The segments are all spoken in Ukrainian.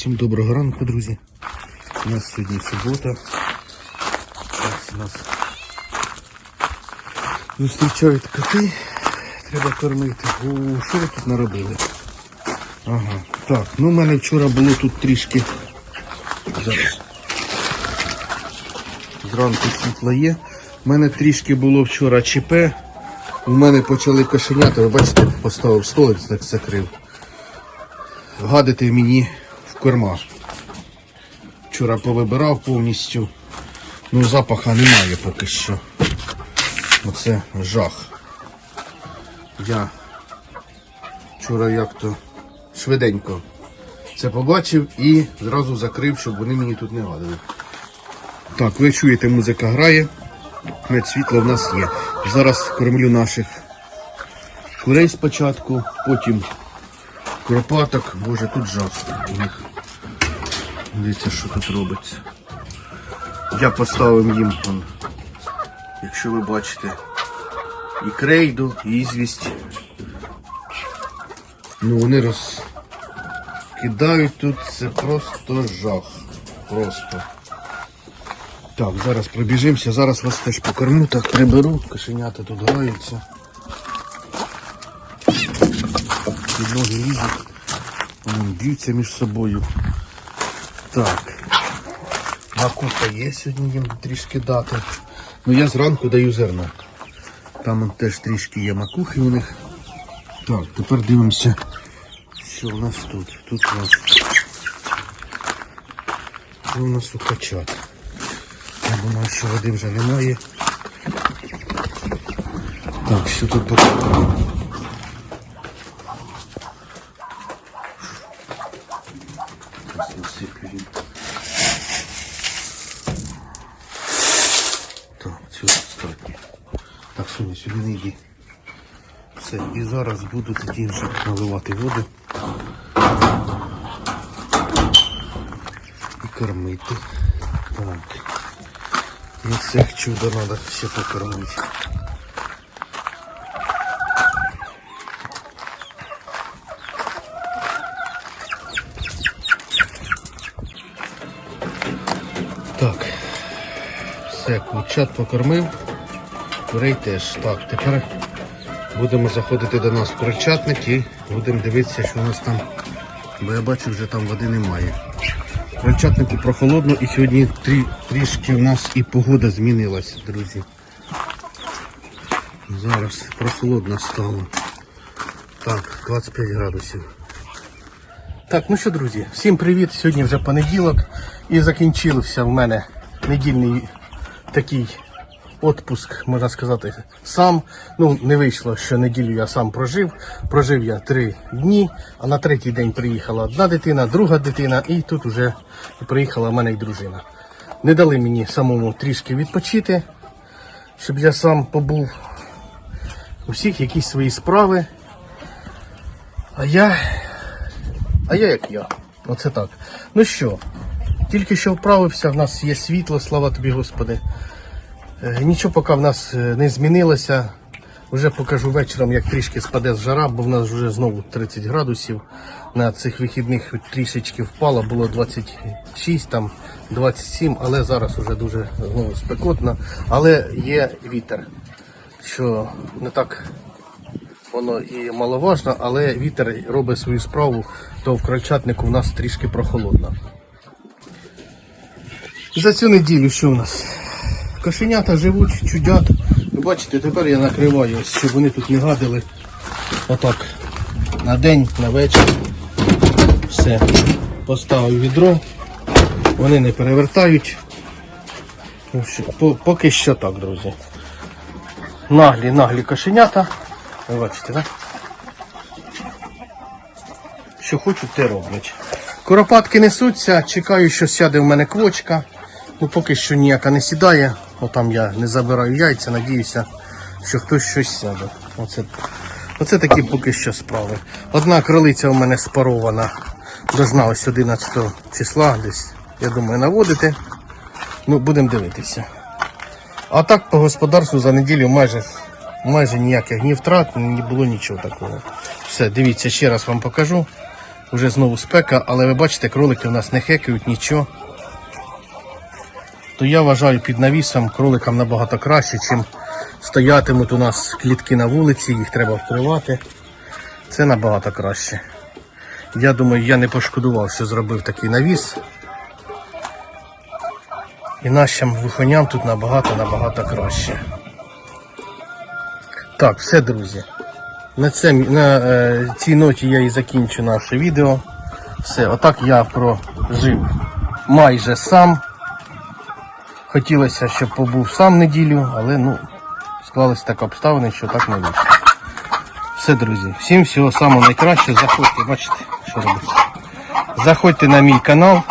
Всім доброго ранку, друзі. У нас сьогодні субота. Зараз нас зустрічають коти. Треба кормити. О, що ви тут наробили? Ага. Так, ну в мене вчора було тут трішки. Зараз. Зранку світло є. У мене трішки було вчора ЧП. У мене почали кошенята, ви бачите, поставив столик, так закрив. Гадити мені корма. Вчора повибирав повністю. Ну, запаха немає поки що. Оце жах. Я вчора як-то швиденько це побачив і зразу закрив, щоб вони мені тут не гадили. Так, ви чуєте, музика грає. Мед світло в нас є. Зараз кормлю наших курей спочатку, потім куропаток. Боже, тут жах у них. Дивіться, що тут робиться. Я поставив їм, якщо ви бачите, і крейду, і ізвість. Ну вони розкидають тут, це просто жах. Просто. Так, зараз пробіжимося, зараз вас теж покормлю, так приберу, кошенята тут граються. Під ноги лізуть, б'ються між собою. Так. Макуха є сьогодні їм трішки дати. Ну я зранку даю зерно. Там теж трішки є макухи у них. Так, тепер дивимося, що у нас тут. Тут у нас. У нас у качат. Я думаю, що води вже немає. Так, що тут покажу? Зараз насиплю їм. Так, цього достатньо. Так, Соня, сюди не йди. Все, і зараз буду тоді вже наливати воду. І кормити. Так. Ну цих чудо треба ще покормити. Все, курчат покормив. Курей теж. Так, тепер будемо заходити до нас в курчатник і будемо дивитися, що у нас там. Бо я бачу, вже там води немає. В Крольчатнику прохолодно і сьогодні трі, трішки в нас і погода змінилась, друзі. Зараз прохолодно стало. Так, 25 градусів. Так, ну що, друзі, всім привіт. Сьогодні вже понеділок і закінчився в мене недільний такий отпуск, можна сказати, сам. Ну, не вийшло, що неділю я сам прожив. Прожив я три дні, а на третій день приїхала одна дитина, друга дитина, і тут вже приїхала в мене й дружина. Не дали мені самому трішки відпочити, щоб я сам побув у всіх якісь свої справи. А я. А я як я. Оце так. Ну що, тільки що вправився, в нас є світло, слава тобі, Господи. Е, Нічого поки в нас е, не змінилося. Вже покажу вечором, як трішки спаде з жара, бо в нас вже знову 30 градусів. На цих вихідних трішечки впало, було 26, там 27, але зараз вже дуже знову спекотно. Але є вітер, що не так воно і маловажно, але вітер робить свою справу, то в крольчатнику в нас трішки прохолодно. За цю неділю що в нас? Кошенята живуть, чудять. Ви бачите, тепер я накриваю, ось, щоб вони тут не гадили. Отак. На день, на вечір. Все. Поставив відро. Вони не перевертають. Ну, Поки що так, друзі. Наглі, наглі кошенята. Ви бачите, так? Що хочуть, те роблять. Куропатки несуться, чекаю, що сяде в мене квочка. Ну поки що ніяка не сідає. Отам я не забираю яйця, надіюся, що хтось щось сяде. Оце, оце такі поки що справи. Одна кролиця у мене спарована. Должна ось 11 числа десь, я думаю, наводити. Ну, будемо дивитися. А так по господарству за неділю майже, майже ніяких ні втрат, ні було нічого такого. Все, дивіться, ще раз вам покажу. Вже знову спека, але ви бачите, кролики у нас не хекають нічого. То я вважаю під навісом кроликам набагато краще, чим стоятимуть у нас клітки на вулиці, їх треба вкривати. Це набагато краще. Я думаю, я не пошкодував, що зробив такий навіс. І нашим вихоням тут набагато-набагато краще. Так, все, друзі. На, це, на е, цій ноті я і закінчу наше відео. Все, отак я прожив майже сам. Хотілося, щоб побув сам неділю, але ну, склалися так обставини, що так не вийшло. Все, друзі, всім всього самого найкращого. Заходьте, бачите, що робиться. Заходьте на мій канал,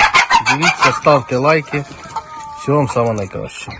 дивіться, ставте лайки. Всього вам самого найкращого.